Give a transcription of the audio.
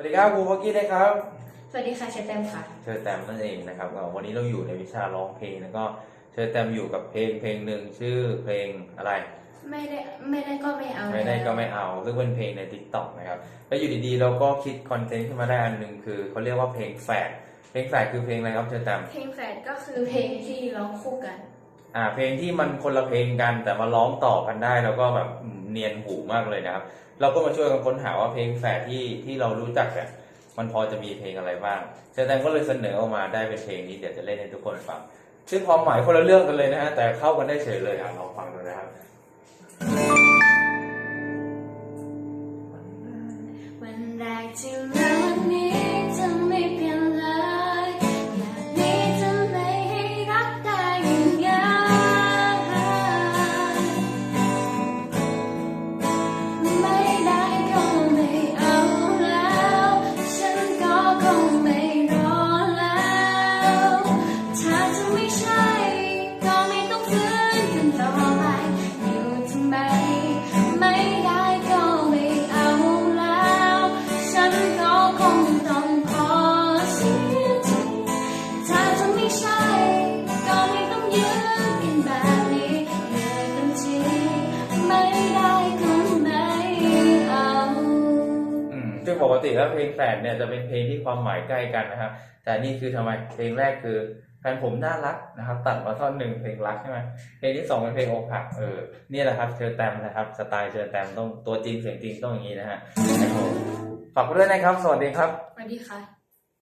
วัสดีครับครูพ็อกกี้นะครับ สวัสดีค่ะเชฟแตมค่ะ เชิญแตมนั่นเองนะครับก็วันนี้เราอยู่ในวิชาร้องเพลงแล้วก็เชิญแตมอยู่กับเพลงเพลงหนึ่งชื่อเพลงอะไร ไม่ได้ไม่ได้ก็ไม่เอาไม่ได้ก็ไม่เอาซึ่งเป็นเพลงใน t ิ k t o k นะครับแล้วอยู่ดีๆเราก็คิดคอนเทนต์ขึ้นมาได้อันหนึ่งคือเขาเรียกว่าเพลงแฝดเพลงแฝดคือเพลงอะไรครับเชิญแตมเพลงแฝดก็คือเพลงที่ร้องคู่กัน อ่าเพลงที่มันคนละเพลงกันแต่มาร้องต่อกันได้แล้วก็แบบอืม เนียนหูมากเลยนะครับ เราก็มาช่วยกันค้นหาว่าเพลงแฝดที่ที่เรารู้จักเนี่ยมันพอจะมีเพลงอะไรบ้างเชนแตมก็เลยเสนอออกมาได้เป็นเพลงนี้เดี๋ยวจะเล่นให้ทุกคนฟัง ซึ่งความหมายคนละเรื่องกันเลยนะฮะแต่เข้ากันได้เฉยเลยอะลองฟังดูนะครับวันแรกที่ ซึ่งปกติแล้วเพลงแฝดเนี่ยจะเป็นเพลงที่ความหมายใกล้กันนะครับ แต่นี่คือทำไมเพลงแรกคือแฟนผมน่ารักนะครับ ตัดมาท่อนหนึ่งเพลงรักใช่ไหมเพลงที่สองเป็นเพลงอกหักเออนี่แหละครับเชิญแตมนะครับสไตล์เชิญแตมต้องตัวจริงเสียงจริงต้องอย่างนี้นะฮะโอ้โหฝากด้วยนะครับ สวัสดีครับสวัสดีค่ะ